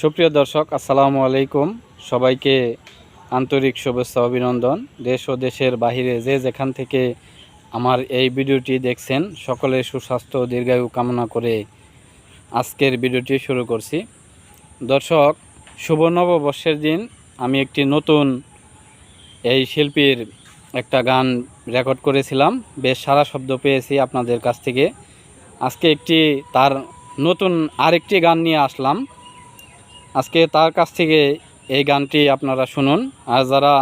সুপ্রিয় দর্শক, আসসালামু আলাইকুম। সবাইকে আন্তরিক শুভেচ্ছা, অভিনন্দন। দেশ ও দেশের বাহিরে যে যেখান থেকে আমার এই ভিডিওটি দেখছেন, সকলের সুস্বাস্থ্য দীর্ঘায়ু কামনা করে আজকের ভিডিওটি শুরু করছি। দর্শক, শুভ নববর্ষের দিন। আমি একটি নতুন এই শিল্পীর একটা গান রেকর্ড করেছিলাম। বেশ সারা শব্দ পেয়েছি আপনাদের কাছ থেকে। আজকে একটি তার নতুন আরেকটি গান নিয়ে আসলাম। আজকে তার কাছ থেকে এই গানটি আপনারা শুনুন। আর যারা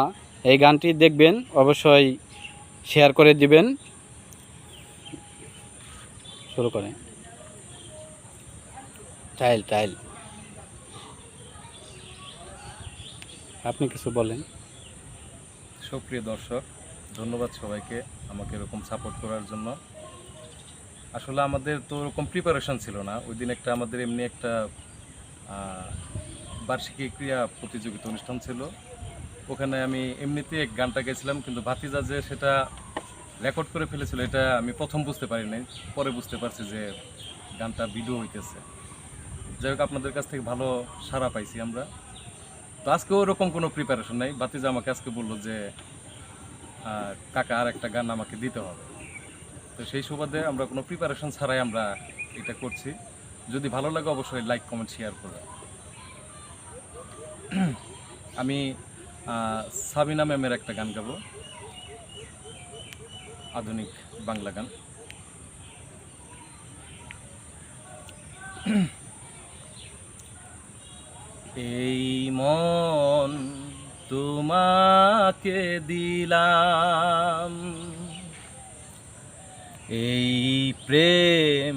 এই গানটি দেখবেন অবশ্যই শেয়ার করে দিবেন। শুরু করেন। টাইল টাইল আপনি কিছু বলেন। সুপ্রিয় দর্শক ধন্যবাদ সবাইকে আমাকে এরকম সাপোর্ট করার জন্য। আসলে আমাদের তো ওরকম প্রিপারেশন ছিল না। ওই দিন একটা আমাদের এমনি একটা বার্ষিকী ক্রিয়া প্রতিযোগিতা অনুষ্ঠান ছিল। ওখানে আমি এমনিতে এক গানটা গেছিলাম কিন্তু ভাতিজা যে সেটা রেকর্ড করে ফেলেছিল, এটা আমি প্রথম বুঝতে পারি নাই। পরে বুঝতে পারছি যে গানটা ভিডিও হইতেছে। যাই হোক, আপনাদের কাছ থেকে ভালো সাড়া পাইছি আমরা। তো আজকে ওরকম কোনো প্রিপারেশন নাই। ভাতিজা আমাকে আজকে বলল যে কাকা আর একটা গান আমাকে দিতে হবে। তো সেই সুবাদে আমরা কোনো প্রিপারেশন ছাড়াই আমরা এটা করছি। যদি ভালো লাগে অবশ্যই লাইক, কমেন্ট, শেয়ার করবে আমি সাবিনা ম্যামের একটা গান গাবো। আধুনিক বাংলা গান। এই মন তোমাকে দিলাম। এই প্রেম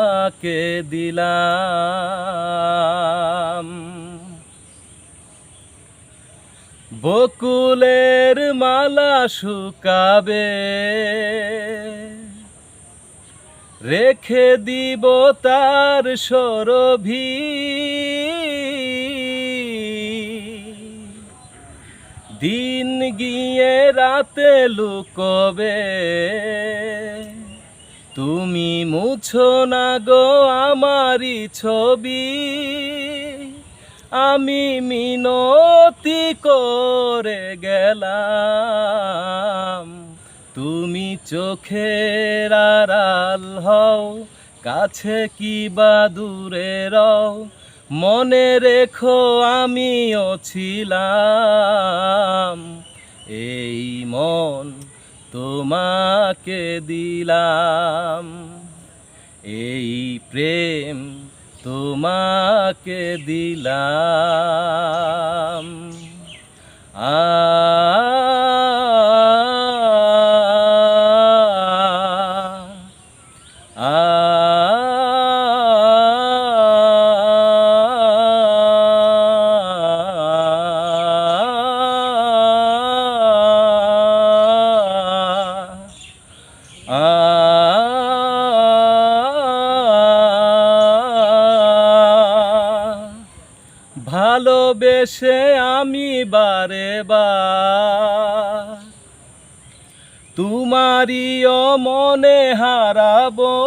তোমাকে দিলাম। বকুলের মালা শুকাবে। রেখে দিব তার সরভি। দিন গিয়ে রাতে লুকবে। তুমি মুছো না গো আমারই ছবি। আমি মিনতি করে গেলাম। তুমি চোখের আড়াল হও, কাছে কি বা দূরে রও। মনে রেখো আমিও ছিলাম। এই মন তোমাকে দিলাম। এই প্রেম তোমাকে দিলাম। আ ভালোবেসে আমি বারে বার। তোমারিও মনে হারাবো।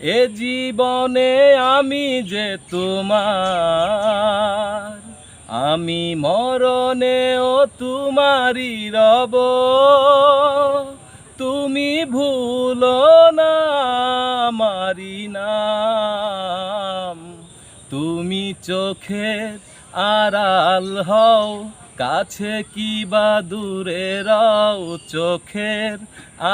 এ জীবনে আমি যে তোমার, আমি মরণেও তোমারই রব। তুমি ভুলো না আমারি নাম। তুমি চোখের আড়াল হও, কাছে কি বা দূরে রও, চোখের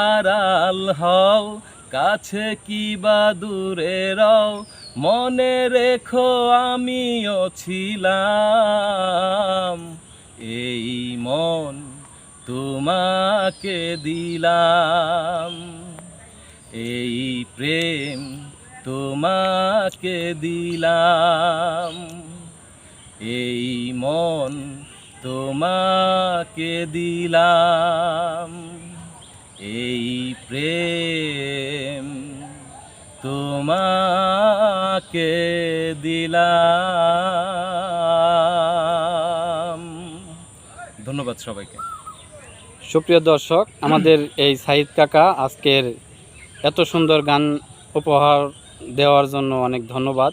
আড়াল হও, কাছে কি বা দূরে রও, মনে রেখো আমিও ছিলাম। এই মন তোমাকে দিলাম। এই প্রেম তোমাকে দিলাম। এই মন তোমাকে দিলাম। এই প্রেম তোমাকে দিলাম। ধন্যবাদ সবাইকে। সুপ্রিয় দর্শক, আমাদের এই সাহিদ কাকা আজকের এত সুন্দর গান উপহার দেওয়ার জন্য অনেক ধন্যবাদ।